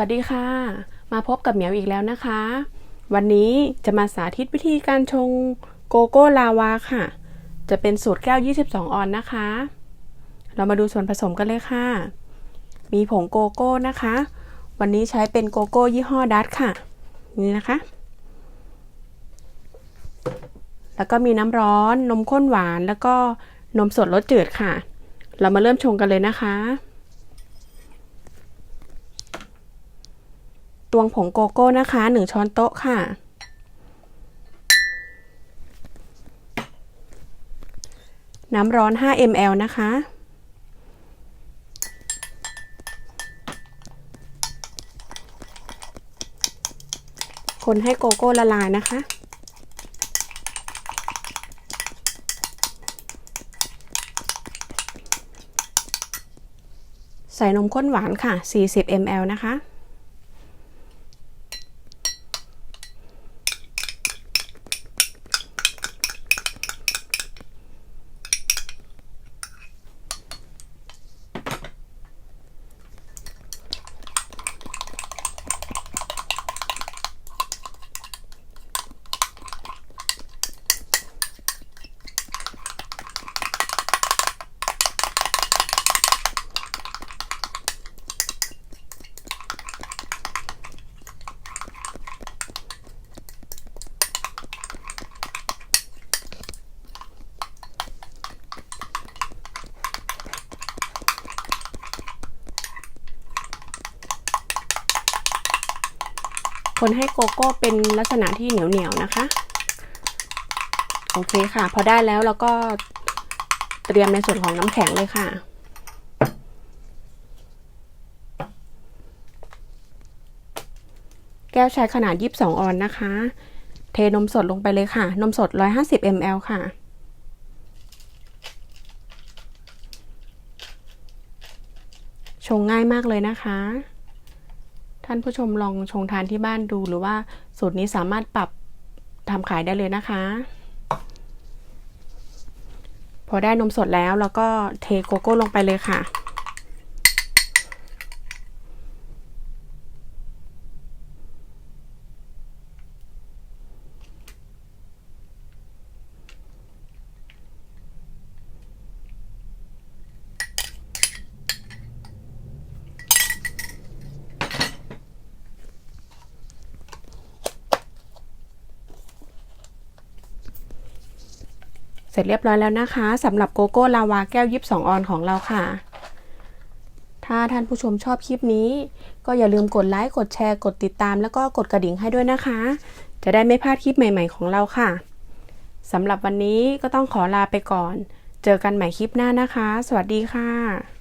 วัสดีค่ะ มาพบกับเหมียวอีกแล้วนะคะ วันนี้จะมาสาธิตวิธีการชงโกโก้ลาวาค่ะ จะเป็นสูตรแก้ว 22 ออนนะคะ เรามาดูส่วนผสมกันเลยค่ะ มีผงโกโก้นะคะ วันนี้ใช้เป็นโกโก้ยี่ห้อดัตค่ะ นี่นะคะ แล้วก็มีน้ำร้อน นมข้นหวาน แล้วก็นมสดรสจืดค่ะ เรามาเริ่มชงกันเลยนะคะ ตวงผงโกโก้นะคะ 1 ช้อนโต๊ะค่ะ น้ำร้อน 5 ml นะคะ คนให้โกโก้ละลายนะคะใส่นมข้นหวานค่ะ 40 ml นะคะ คนให้โกโก้เป็นลักษณะที่เหนียวเหนียวนะคะ โอเคค่ะ พอได้แล้วเราก็เตรียมในส่วนของน้ำแข็งเลยค่ะ แก้วใช้ขนาด 22 ออนนะคะ เทนมสดลงไปเลยค่ะ นมสด 150 ml ค่ะชงง่ายมากเลยนะคะ ท่านผู้ชมลองชงทานที่บ้านดูหรือว่าสูตรนี้สามารถปรับทำขายได้เลยนะคะ พอได้นมสดแล้วเราก็เทโกโก้ลงไปเลยค่ะ เสร็จเรียบร้อยแล้วนะคะสำหรับโกโก้ลาวาแก้วยิบ2ออนของเราค่ะ ถ้าท่านผู้ชมชอบคลิปนี้ ก็อย่าลืมกดไลค์ กดแชร์ กดติดตาม แล้วก็กดกระดิ่งให้ด้วยนะคะ จะได้ไม่พลาดคลิปใหม่ ๆ ของเราค่ะสำหรับวันนี้ก็ต้องขอลาไปก่อน เจอกันใหม่คลิปหน้านะคะ สวัสดีค่ะ